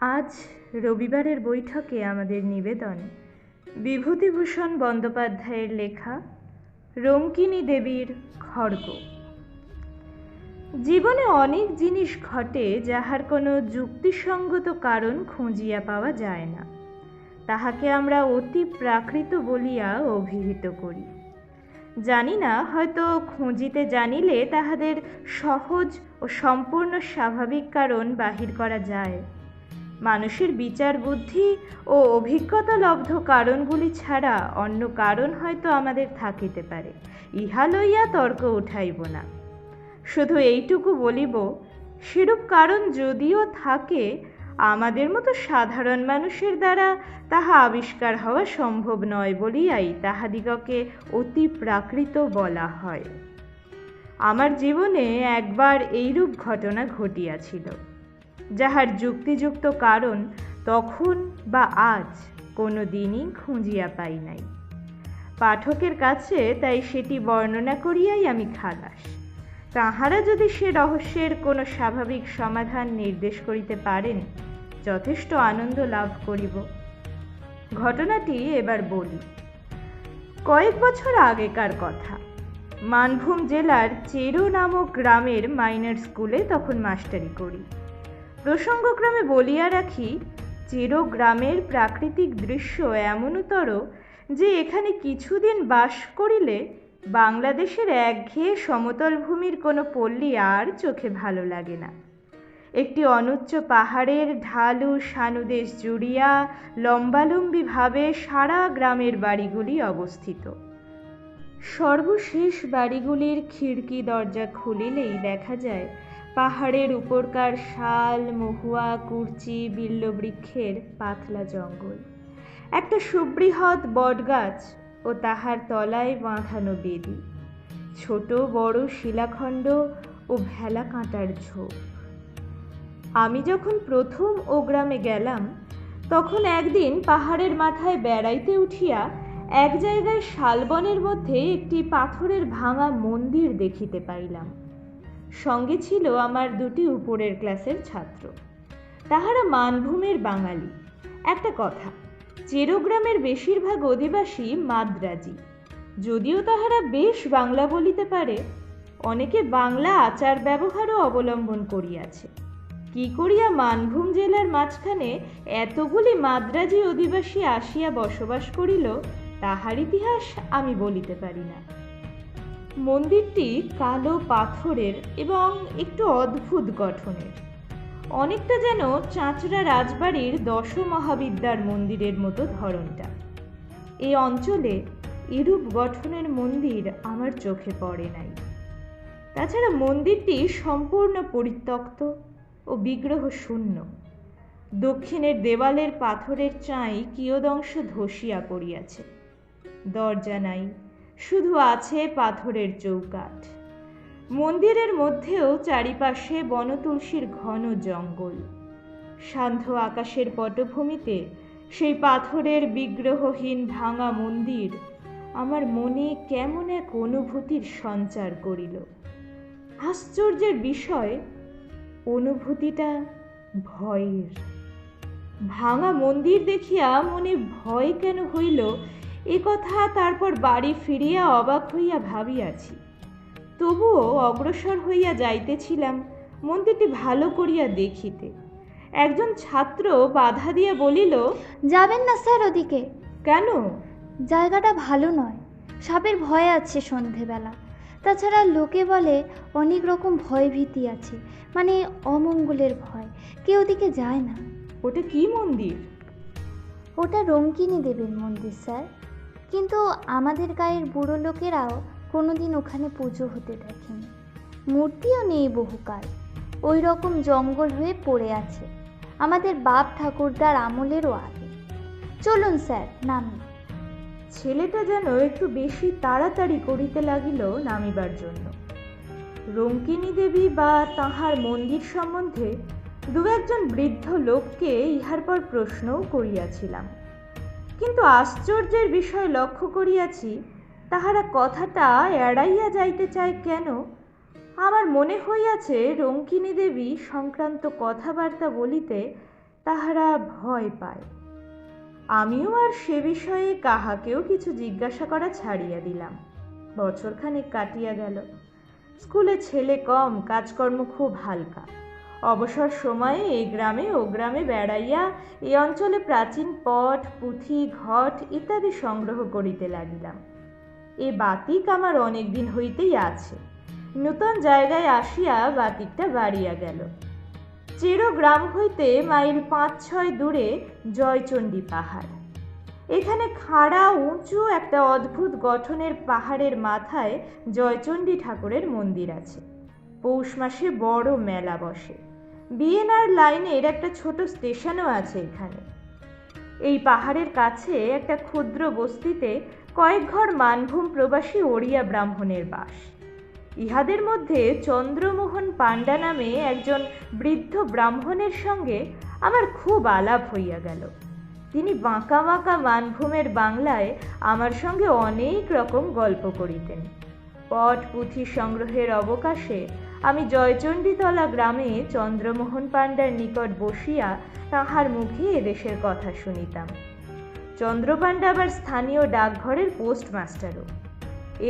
আজ রবিবারের বৈঠকে আমাদের নিবেদন। বিভূতিভূষণ বন্দ্যোপাধ্যায়ের লেখা, রঙ্কিনী দেবীর খড়গ। জীবনে অনেক জিনিস ঘটে যাহার কোনো যুক্তিসঙ্গত কারণ খুঁজিয়া পাওয়া যায় না। তাহাকে আমরা অতি প্রাকৃত বলিয়া অভিহিত করি। জানি না, হয়তো খুঁজিতে জানিলে তাহাদের সহজ ও সম্পূর্ণ স্বাভাবিক কারণ বাহির করা যায়। মানুষের বিচার বুদ্ধি ও অভিজ্ঞতা লব্ধ কারণগুলি ছাড়া অন্য কারণ হয়তো আমাদের থাকিতে পারে। ইহা লইয়া তর্ক উঠাইব না। শুধু এইটুকু বলিব, সেরূপ কারণ যদিও থাকে, আমাদের মতো সাধারণ মানুষের দ্বারা তাহা আবিষ্কার হওয়া সম্ভব নয় বলিয়াই তাহাদিগকে অতি প্রাকৃত বলা হয়। আমার জীবনে একবার এইরূপ ঘটনা ঘটিয়াছিল। যাহার যুক্তিযুক্ত কারণ তখন বা আজ কোনো দিনই খুঁজিয়া পাই নাই। পাঠকের কাছে তাই সেটি বর্ণনা করিয়াই আমি খালাস। তাহারা যদি সে রহস্যের কোনো স্বাভাবিক সমাধান নির্দেশ করিতে পারেন, যথেষ্ট আনন্দ লাভ করিব। ঘটনাটি এবার বলি। কয়েক বছর আগেকার কথা। মানভূম জেলার চেরু নামক গ্রামের মাইনার স্কুলে তখন মাস্টারি করি। প্রসঙ্গক্রমে বলিয়া রাখি চেরো গ্রামের প্রাকৃতিক দৃশ্য এমনতর যে এখানে কিছুদিন বাস করিলে বাংলাদেশের একঘেয়ে সমতল ভূমির কোনো পল্লী আর চোখে ভালো লাগে না। একটি অনুচ্চ পাহাড়ের ঢালু সানুদেশ জুড়িয়া লম্বালম্বিভাবে সারা গ্রামের বাড়িগুলি অবস্থিত। সর্বশেষ বাড়িগুলির খিড়কি দরজা খুলিলেই দেখা যায় পাহাড়ের উপরকার শাল, মহুয়া, কুর্চি, বিল্লবৃক্ষের পাতলা জঙ্গল। একটা সুবৃহৎ বটগাছ ও তাহার তলায় বাঁধানো বেদি। ছোট, বড় শিলাখণ্ড ও ভেলা কাঁটার ঝোপ। আমি যখন প্রথম ও গ্রামে গেলাম, তখন একদিন পাহাড়ের মাথায় বেড়াইতে উঠিয়া এক জায়গায় শালবনের মধ্যে একটি পাথরের ভাঙা মন্দির দেখিতে পাইলাম। সঙ্গে ছিল আমার দুটি উপরের ক্লাসের ছাত্র। তাহারা মানভূমের বাঙালি। একটা কথা চেরোগ্রামের বেশিরভাগ অধিবাসী মাদ্রাজি। যদিও তাহারা বেশ বাংলা বলিতে পারে, অনেকে বাংলা আচার ব্যবহারও অবলম্বন করিয়াছে। কি করিয়া মানভূম জেলার মাঝখানে এতগুলি মাদ্রাজি অধিবাসী আসিয়া বসবাস করিল, তাহার ইতিহাস আমি বলিতে পারি না। মন্দিরটি কালো পাথরের এবং একটু অদ্ভুত গঠনের। অনেকটা যেন চাঁচড়া রাজবাড়ির দশ মহাবিদ্যার মন্দিরের মতো ধরনটা। এই অঞ্চলে এরূপ গঠনের মন্দির আমার চোখে পড়ে নাই। তাছাড়া মন্দিরটি সম্পূর্ণ পরিত্যক্ত ও বিগ্রহ শূন্য দক্ষিণের দেওয়ালের পাথরের চাঁই কিয়দংশ ধসিয়া পড়িয়াছে। দরজা নাই শুধু আছে পাথরের চৌকাঠ। মন্দিরের মধ্যেও চারিপাশে বনতুলসীর ঘন জঙ্গল। সান্ধ্য আকাশের পটভূমিতে সেই পাথরের বিগ্রহহীন ভাঙা মন্দির আমার মনে কেমন এক অনুভূতির সঞ্চার করিল। আশ্চর্যের বিষয়, অনুভূতিটা ভয়ের। ভাঙা মন্দির দেখিয়া মনে ভয় কেন হইল এ কথা তারপর বাড়ি ফিরিয়া অবাক হইয়া ভাবিয়াছি। তবুও অগ্রসর হইয়া যাইতেছিলাম মন্দিরটি ভালো করিয়া দেখিতে। একজন ছাত্র বাধা দিয়া বলিল যাবেন না স্যার ওদিকে। কেন? জায়গাটা ভালো নয় সাপের ভয় আছে সন্ধেবেলা। তাছাড়া লোকে বলে অনেক রকম ভয় ভীতি আছে মানে অমঙ্গলের ভয় কেউ ওদিকে যায় না। ওটা কি মন্দির? ওটা রঙ্কিনী দেবীর মন্দির স্যার। কিন্তু আমাদের গায়ের বুড়ো লোকেরাও কোনোদিন ওখানে পুজো হতে দেখেনি। মূর্তিও নেই বহুকাল। ওই রকম জঙ্গল হয়ে পড়ে আছে। আমাদের বাপ ঠাকুরদার আমলেরও আগে। চলুন স্যার, নামি। ছেলেটা যেন একটু বেশি তাড়াতাড়ি করিতে লাগিল নামিবার জন্য। রঙ্কিনী দেবী বা তাহার মন্দির সম্বন্ধে দু একজন বৃদ্ধ লোককে ইহার পর প্রশ্নও করিয়াছিলাম। কিন্তু আশ্চর্যের বিষয় লক্ষ্য করিয়াছি, তাহারা কথাটা এড়াইয়া যাইতে চায় কেন? আমার মনে হইয়াছে রঙ্কিনী দেবী সংক্রান্ত কথাবার্তা বলিতে তাহারা ভয় পায়। আমিও আর সে বিষয়ে কাহাকেও কিছু জিজ্ঞাসা করা ছাড়িয়া দিলাম। বছরখানেক কাটিয়া গেল। স্কুলে ছেলে কম, কাজকর্ম খুব হালকা। অবসর সময়ে এই গ্রামে ও গ্রামে বেড়াইয়া এ অঞ্চলে প্রাচীন পট পুঁথি, ঘট ইত্যাদি সংগ্রহ করিতে লাগিলাম। এ বাতিক আমার অনেক দিন হইতেই আছে। নূতন জায়গায় আসিয়া বাতিকটা বাড়িয়া গেল। চেরো গ্রাম হইতে মাইল পাঁচ ছয় দূরে জয়চণ্ডী পাহাড়। এখানে খাড়া, উঁচু একটা অদ্ভুত গঠনের পাহাড়ের মাথায় জয়চণ্ডী ঠাকুরের মন্দির আছে। পৌষ মাসে বড় মেলা বসে। বিএনআর লাইনের একটা ছোট স্টেশনও আছে এখানে। এই পাহাড়ের কাছে একটা ক্ষুদ্র বস্তিতে কয়েক ঘর মানভূম প্রবাসী ওড়িয়া ব্রাহ্মণের বাস। ইহাদের মধ্যে চন্দ্রমোহন পাণ্ডা নামে একজন বৃদ্ধ ব্রাহ্মণের সঙ্গে আমার খুব আলাপ হইয়া গেল। তিনি বাঁকা বাঁকা মানভূমের বাংলায় আমার সঙ্গে অনেক রকম গল্প করিতেন। পট পুঁথি সংগ্রহের অবকাশে আমি জয়চণ্ডীতলা গ্রামে চন্দ্রমোহন পাণ্ডার নিকট বসিয়া তাহার মুখে এদেশের কথা শুনিতাম। চন্দ্রপাণ্ডা আবার স্থানীয় ডাকঘরের পোস্টমাস্টারও।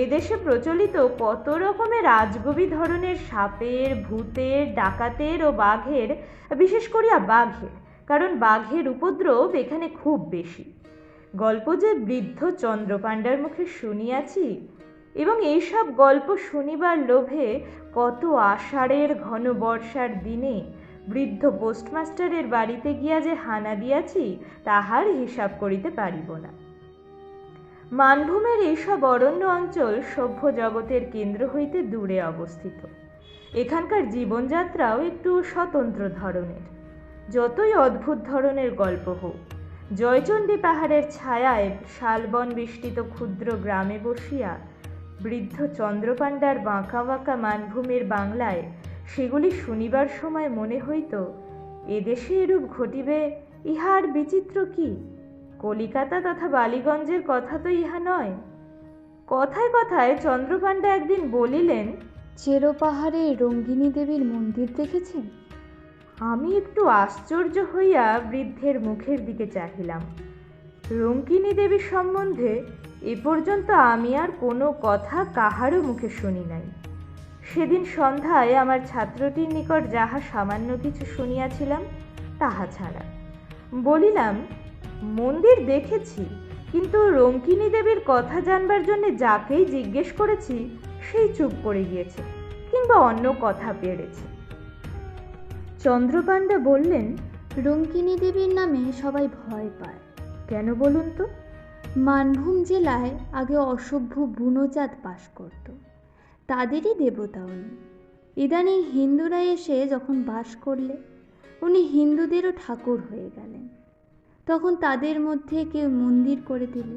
এদেশে প্রচলিত কত রকমের আজগবি ধরনের সাপের, ভূতের, ডাকাতের ও বাঘের, বিশেষ করিয়া বাঘের, কারণ বাঘের উপদ্রব এখানে খুব বেশি। গল্প যে বৃদ্ধ চন্দ্রপাণ্ডার মুখে শুনিয়াছি এবং এইসব গল্প শুনিবার লোভে কত আষাঢ়ের ঘন বর্ষার দিনে বৃদ্ধ পোস্টমাস্টারের বাড়িতে গিয়া যে হানা দিয়াছি, তাহার হিসাব করিতে পারিব না। মানভূমের এইসব অরণ্য অঞ্চল সভ্য জগতের কেন্দ্র হইতে দূরে অবস্থিত। এখানকার জীবনযাত্রাও একটু স্বতন্ত্র ধরনের। যতই অদ্ভুত ধরনের গল্প হোক, জয়চণ্ডী পাহাড়ের ছায়ায় শালবন বেষ্টিত ক্ষুদ্র গ্রামে বসিয়া বৃদ্ধ চন্দ্রপাণ্ডার বাঁকা বাঁকা মানভূমির বাংলায় সেগুলি শুনিবার সময় মনে হইত এদেশে এরূপ ঘটিবে ইহার বিচিত্র কি? কলিকাতা তথা বালিগঞ্জের কথা তো ইহা নয়। কথায় কথায় চন্দ্রপাণ্ডা একদিন বলিলেন চেরো পাহাড়ে রঙ্গিনী দেবীর মন্দির দেখেছেন? আমি একটু আশ্চর্য হইয়া বৃদ্ধের মুখের দিকে চাহিলাম। রঙ্কিনী দেবী সম্বন্ধে এ পর্যন্ত আমি আর কোনো কথা কাহারও মুখে শুনি নাই। সেদিন সন্ধ্যায় আমার ছাত্রটির নিকট যাহা সামান্য কিছু শুনিয়াছিলাম তাহা ছাড়া। বলিলাম মন্দির দেখেছি কিন্তু রঙ্কিনী দেবীর কথা জানবার জন্য যাকেই জিজ্ঞেস করেছি সেই চুপ করে গিয়েছে কিংবা অন্য কথা পেরেছে। চন্দ্রপাণ্ডা বললেন রঙ্কিনী দেবীর নামে সবাই ভয় পায়। কেন বলুন তো? মানভূম জেলায় আগে অসভ্য বুনোচাঁদ বাস করত। তাদেরই দেবতা উনি। ইদানিং হিন্দুরা এসে যখন বাস করলে, উনি হিন্দুদেরও ঠাকুর হয়ে গেলেন। তখন তাদের মধ্যে কেউ মন্দির করে দিলে।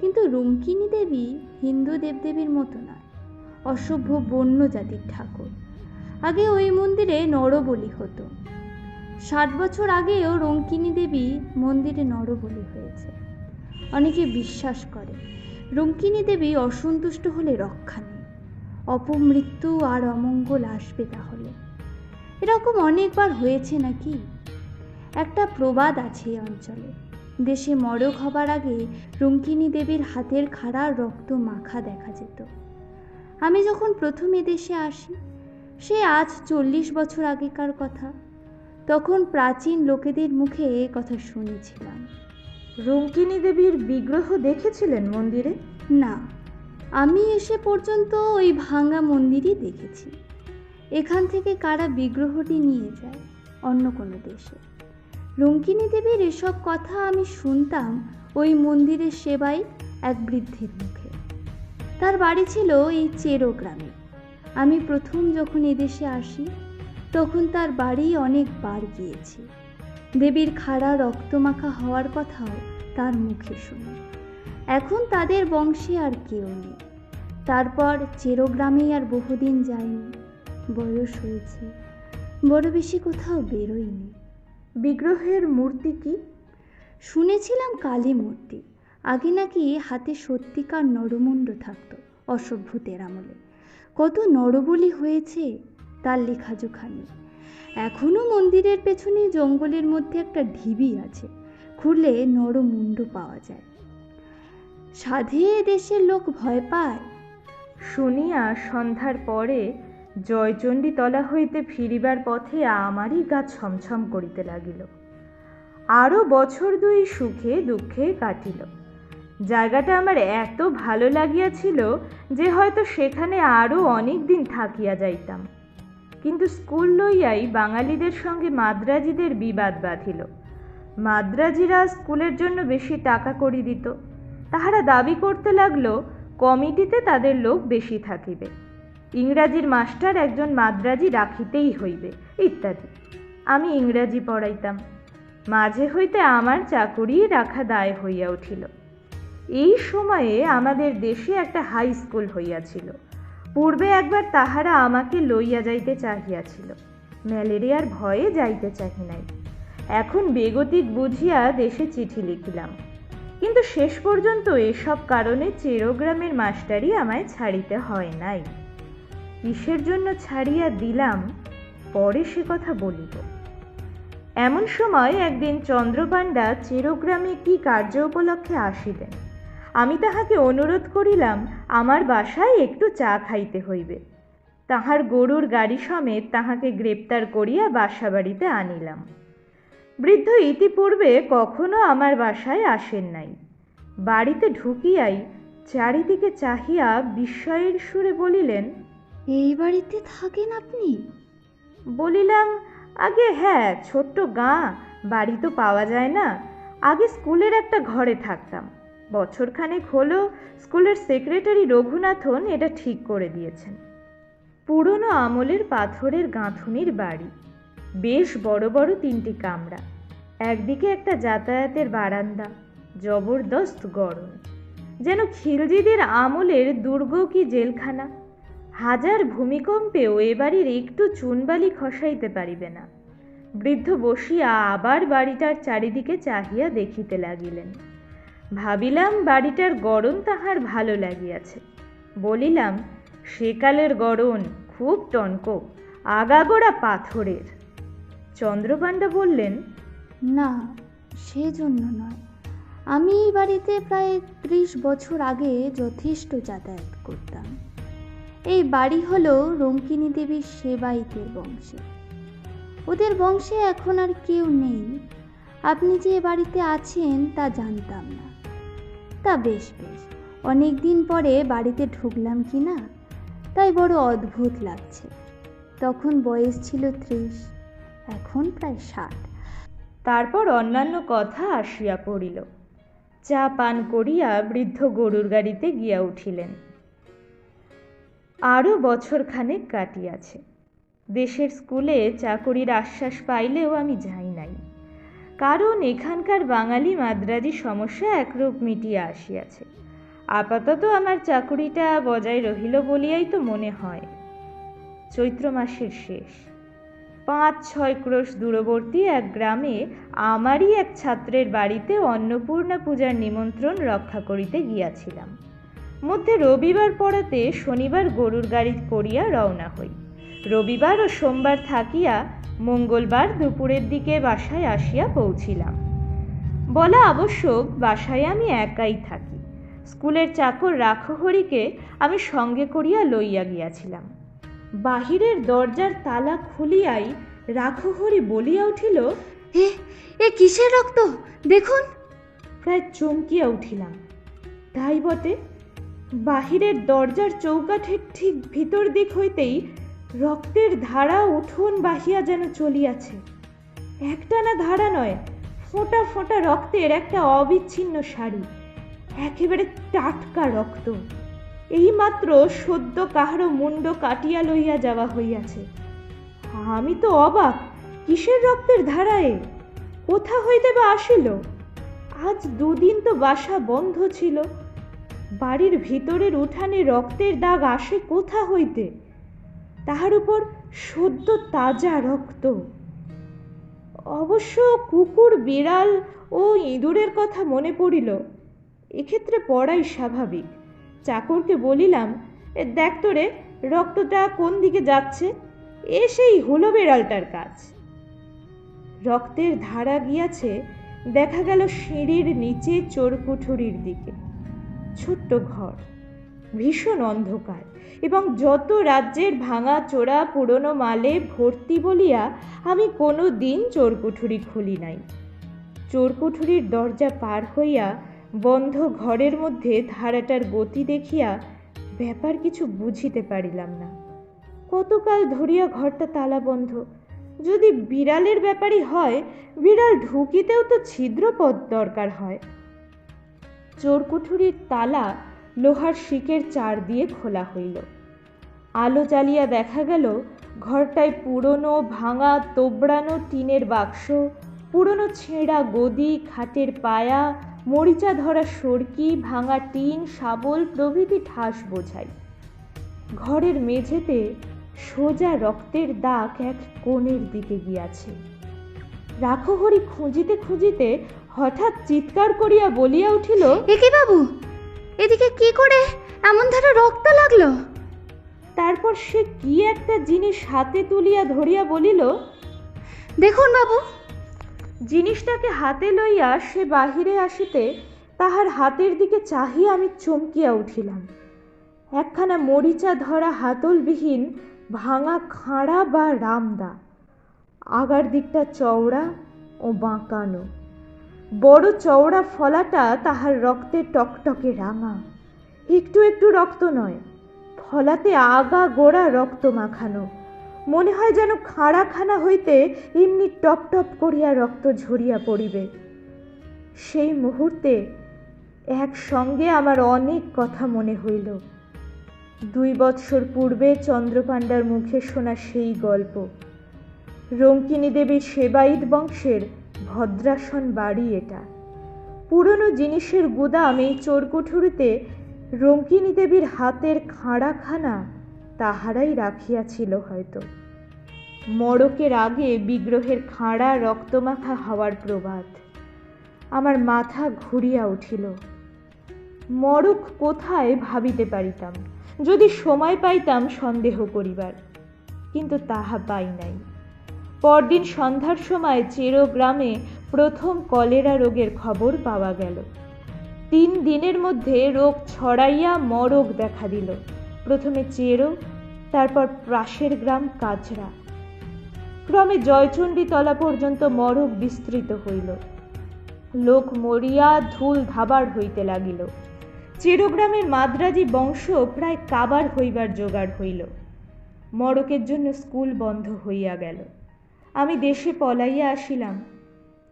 কিন্তু রঙ্কিনী দেবী হিন্দু দেবদেবীর মতো নয়, অসভ্য বন্য জাতির ঠাকুর। আগে ওই মন্দিরে নরবলি হতো। ষাট বছর আগেও রঙ্কিনী দেবী মন্দিরে নরবলি হয়েছে। অনেকে বিশ্বাস করে। রঙ্কিনী দেবী অসন্তুষ্ট হলে রক্ষা নেই। অপমৃত্যু আর অমঙ্গল আসবে তাহলে। এরকম অনেকবার হয়েছে নাকি? একটা প্রবাদ আছে এই অঞ্চলে। দেশে মরক হবার আগে রঙ্কিনী দেবীর হাতের খাড়া রক্ত মাখা দেখা যেত। আমি যখন প্রথম দেশে আসি, সে আজ চল্লিশ বছর আগেকার কথা। তখন প্রাচীন লোকেদের মুখে কথা শুনেছিলাম। রঙ্কিনী দেবীর বিগ্রহ দেখেছিলেন মন্দিরে? না, আমি এসে পর্যন্ত ওই ভাঙা মন্দিরই দেখেছি। এখান থেকে কারা বিগ্রহটি নিয়ে যায় অন্য কোনো দেশে? রঙ্কিনী দেবীর এসব কথা আমি শুনতাম ওই মন্দিরের সেবাই এক বৃদ্ধের মুখে। তার বাড়ি ছিল এই চেরো গ্রামে। আমি প্রথম যখন এদেশে আসি, তখন তার বাড়ি অনেকবার গিয়েছি। দেবীর খাড়া রক্তমাখা হওয়ার কথাও তার মুখে শুনি। এখন তাদের বংশে আর কেউ নেই। তারপর চেরো গ্রামেই আর বহুদিন যায়নি। বয়স হয়েছে। বড় বেশি কোথাও বেরোয়নি। বিগ্রহের মূর্তি কি? শুনেছিলাম কালী মূর্তি। আগে নাকি হাতে সত্যিকার নরমুণ্ড থাকত অসভ্যতের আমলে। কত নরবলি হয়েছে তার লেখাজোখা নেই। এখনও মন্দিরের পেছনে জঙ্গলের মধ্যে একটা ঢিবি আছে। খুঁড়লে নরমুণ্ড পাওয়া যায়। সাধে দেশের লোক ভয় পায়। শুনিয়া সন্ধ্যার পরে জয়চণ্ডী তলা হইতে ফিরিবার পথে আমারই গা ছমছম করিতে লাগিল। আরও বছর দুই সুখে দুঃখে কাটিল। জায়গাটা আমার এত ভালো লাগিয়াছিল যে হয়তো সেখানে আরও অনেক দিন থাকিয়া যাইতাম। কিন্তু স্কুল লইয়াই বাঙালিদের সঙ্গে মাদ্রাজিদের বিবাদ বাঁধিল। মাদ্রাজিরা স্কুলের জন্য বেশি টাকা করি দিত। তাহারা দাবি করতে লাগল, কমিটিতে তাদের লোক বেশি থাকিবে। ইংরাজির মাস্টার একজন মাদ্রাজি রাখিতেই হইবে, ইত্যাদি। আমি ইংরাজি পড়াইতাম। মাঝে হইতে আমার চাকুরি রাখা দায় হইয়া উঠিল। এই সময়ে আমাদের দেশে একটা হাই স্কুল হইয়াছিল। পূর্বে একবার তাহারা আমাকে লইয়া যাইতে চাহিয়াছিল। ম্যালেরিয়ার ভয়ে যাইতে চাহি নাই। এখন বেগতিক বুঝিয়া দেশে চিঠি লিখিলাম। কিন্তু শেষ পর্যন্ত এসব কারণে চেরোগ্রামের মাস্টারই আমায় ছাড়িতে হয় নাই। কিসের জন্য ছাড়িয়া দিলাম, পরে সে কথা বলিব। এমন সময় একদিন চন্দ্রপাণ্ডা চেরোগ্রামে কি কার্য উপলক্ষে আসিলেন? আমি তাহাকে অনুরোধ করিলাম আমার বাসায় একটু চা খাইতে হইবে। তাহার গরুর গাড়ি সমেত তাহাকে গ্রেপ্তার করিয়া বাসা বাড়িতে আনিলাম। বৃদ্ধ ইতিপূর্বে কখনো আমার বাসায় আসেন নাই। বাড়িতে ঢুকিয়াই চারিদিকে চাহিয়া বিস্ময়ের সুরে বলিলেন এই বাড়িতে থাকেন আপনি? বলিলাম আগে হ্যাঁ ছোট্ট গাঁ বাড়ি তো পাওয়া যায় না। আগে স্কুলের একটা ঘরে থাকতাম। বছরখানেক হলো স্কুলের সেক্রেটারি রঘুনাথন এটা ঠিক করে দিয়েছেন। পুরনো আমলের পাথরের গাঁথুনির বাড়ি। বেশ বড় বড় তিনটি কামরা। একদিকে একটা যাতায়াতের বারান্দা, জবরদস্ত গরম। যেন খিলজিদের আমলের দুর্গ কি জেলখানা? হাজার ভূমিকম্পেও এ বাড়ির একটু চুনবালি খসাইতে পারিবে না। বৃদ্ধ বসিয়া আবার বাড়িটার চারিদিকে চাহিয়া দেখিতে লাগিলেন। ভাবিলাম বাড়িটার গরম তাহার ভালো লাগিয়াছে। বলিলাম সেকালের গড়ন খুব টনক, আগাগোড়া পাথরের। চন্দ্রপাণ্ডা বললেন, না, সেজন্য নয়। আমি এই বাড়িতে প্রায় ত্রিশ বছর আগে যথেষ্ট যাতায়াত করতাম। এই বাড়ি হলো রঙ্কিনী দেবীর সেবাইতের বংশে। ওদের বংশে এখন আর কেউ নেই। আপনি যে বাড়িতে আছেন তা জানতাম না। তা বেশ বেশ। অনেক দিন পরে বাড়িতে ঢুকলাম কি না, তাই বড় অদ্ভুত লাগছে। তখন বয়স ছিল ত্রিশ, এখন প্রায় ষাট। তারপর অন্যান্য কথা আসিয়া পড়িল। চা পান করিয়া বৃদ্ধ গরুর গাড়িতে গিয়া উঠিলেন। আরও বছরখানেক কাটিয়াছে। দেশের স্কুলে চাকরির আশ্বাস পাইলেও আমি যাই নাই। কারণ এখানকার বাঙালি মাদ্রাজি সমস্যা একরূপ মিটিয়া আসিয়াছে। আপাতত আমার চাকুরিটা বজায় রহিল বলিয়াই তো মনে হয়। চৈত্র মাসের শেষ। পাঁচ ছয় ক্রোশ দূরবর্তী এক গ্রামে আমারই এক ছাত্রের বাড়িতে অন্নপূর্ণা পূজার নিমন্ত্রণ রক্ষা করিতে গিয়াছিলাম। মধ্যে রবিবার পড়াতে শনিবার গরুর গাড়ি করিয়া রওনা হই। রবিবার ও সোমবার থাকিয়া মঙ্গলবার দুপুরের দিকে বাসায় আসিয়া পৌঁছিলাম। বলা আবশ্যক বাসায় আমি একাই থাকি। স্কুলের চাকর রাখহরিকে আমি সঙ্গে করিয়া লইয়া গিয়াছিলাম। বাহিরের দরজার তালা খুলিয়াই রাখহরি বলিয়া উঠিল এ এ কিসের রক্ত? দেখুন। প্রায় চমকিয়া উঠিলাম। তাই বটে বাহিরের দরজার চৌকাঠের ঠিক ভিতর দিক হইতেই রক্তের ধারা উঠোন বাহিয়া যেন চলিয়াছে। একটানা ধারা নয়, ফোঁটা ফোঁটা রক্তের একটা অবিচ্ছিন্ন শাড়ি একেবারে টাটকা রক্ত। এইমাত্র সদ্য কাহারও মুন্ড কাটিয়া লইয়া যাওয়া হইয়াছে। আমি তো অবাক, কিসের রক্তের ধারায় কোথা হইতে বা আসিল? আজ দুদিন তো বাসা বন্ধ ছিল। বাড়ির ভিতরের উঠানে রক্তের দাগ আসে কোথা হইতে? তাহার উপর সদ্য তাজা রক্ত। অবশ্য কুকুর বিড়াল ও ইঁদুরের কথা মনে পড়িল। এক্ষেত্রে পড়াই স্বাভাবিক। চাকরকে বলিলাম "এ, দেখ তো রে রক্তটা কোন দিকে যাচ্ছে? এ সেই হুলো বেড়ালটার কাজ। রক্তের ধারা গিয়াছে দেখা গেল সিঁড়ির নিচে চোরকুঠুরির দিকে। ছোট্ট ঘর। ভীষণ অন্ধকার এবং যত রাজ্যের ভাঙা চোরা পুরনো মালে ভর্তি বলিয়া আমি কোনো দিন চোরকুঠুরি খুলি নাই। চোরকুঠুরির দরজা পার হইয়া বন্ধ ঘরের মধ্যে ধারাটার গতি দেখিয়া ব্যাপার কিছু বুঝিতে পারিলাম না। কতকাল ধরিয়া ঘরটা তালা বন্ধ। যদি বিড়ালের ব্যাপারই হয়, বিড়াল ঢুকিতেও তো ছিদ্রপথ দরকার হয়। চোরকুঠুরির তালা লোহার শিকের চার দিয়ে খোলা হইল। আলো জ্বালিয়া দেখা গেল, ঘরটায় পুরনো, ভাঙা, তোবড়ানো টিনের বাক্স, পুরনো ছেঁড়া গদি, খাটের পায়া, মরিচা ধরা সরকি, ভাঙা টিন, শাবল প্রভৃতি ঠাস বোঝাই। ঘরের মেঝেতে সোজা রক্তের দাগ এক কোণের দিকে গিয়াছে। রাখহরি খুঁজিতে খুঁজিতে হঠাৎ চিৎকার করিয়া বলিয়া উঠিল একে বাবু? এদিকে কি করে? এমন ধারা রক্ত লাগল। তারপর সে কি একটা জিনিস হাতে তুলিয়া ধরিয়া বলিল দেখুন বাবু। জিনিসটাকে হাতে লইয়া সে বাহিরে আসিতে তাহার হাতের দিকে চাহিয়া আমি চমকিয়া উঠিলাম। একখানা মরিচা ধরা হাতলবিহীন ভাঙা খাঁড়া বা রামদা আগার দিকটা চওড়া ও বাঁকানো। বড় চওড়া ফলাটা তাহার রক্তে টকটকে রাঙা। একটু একটু রক্ত নয়, ফলাতে আগা গোড়া রক্ত মাখানো। মনে হয় যেন খাড়াখানা হইতে এমনি টপ টপ করিয়া রক্ত ঝরিয়া পড়িবে। সেই মুহূর্তে একসঙ্গে আমার অনেক কথা মনে হইল। দুই বৎসর পূর্বে চন্দ্রপাণ্ডার মুখে শোনা সেই গল্প। রঙ্কিনী দেবীর সেবাইত বংশের ভদ্রাসন বাড়ি এটা। পুরনো জিনিসের গুদাম এই চোরকুঠুরিতে রঙ্কিনী দেবীর হাতের খাঁড়াখানা তাহারাই রাখিয়াছিল হয়তো। মড়কের আগে বিগ্রহের খাঁড়া রক্তমাখা হওয়ার প্রবাদ। আমার মাথা ঘুরিয়া উঠিল। মড়ক কোথায় ভাবিতে পারিতাম? যদি সময় পাইতাম সন্দেহ করিবার। কিন্তু তাহা পাই নাই। পরদিন সন্ধ্যার সময় চেরো গ্রামে প্রথম কলেরা রোগের খবর পাওয়া গেল। তিন দিনের মধ্যে রোগ ছড়াইয়া মরগ দেখা দিল। প্রথমে চেরো, তারপর পাশের গ্রাম কাজরা। ক্রমে জয়চণ্ডী তলা পর্যন্ত মরগ বিস্তৃত হইল। লোক মরিয়া ধুল ধাবার হইতে লাগিল। চিরগ্রামের মাদ্রাজি বংশ প্রায় কাবার হইবার জোগাড় হইল। মরকের জন্য স্কুল বন্ধ হইয়া গেল। আমি দেশে পলাইয়া আসিলাম,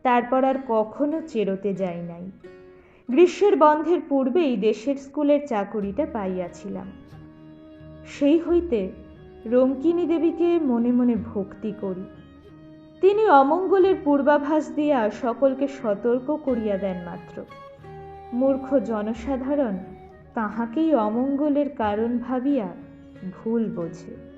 তারপর আর কখনো চেরোতে যাই নাই। গ্রীষ্মের বন্ধের পূর্বেই দেশের স্কুলের চাকুরিটা পাইয়াছিলাম। সেই হইতে রঙ্কিনী দেবীকে মনে মনে ভক্তি করি। তিনি অমঙ্গলের পূর্বাভাস দিয়া সকলকে সতর্ক করিয়া দেন মাত্র। মূর্খ জনসাধারণ তাহাকেই অমঙ্গলের কারণ ভাবিয়া ভুল বোঝে।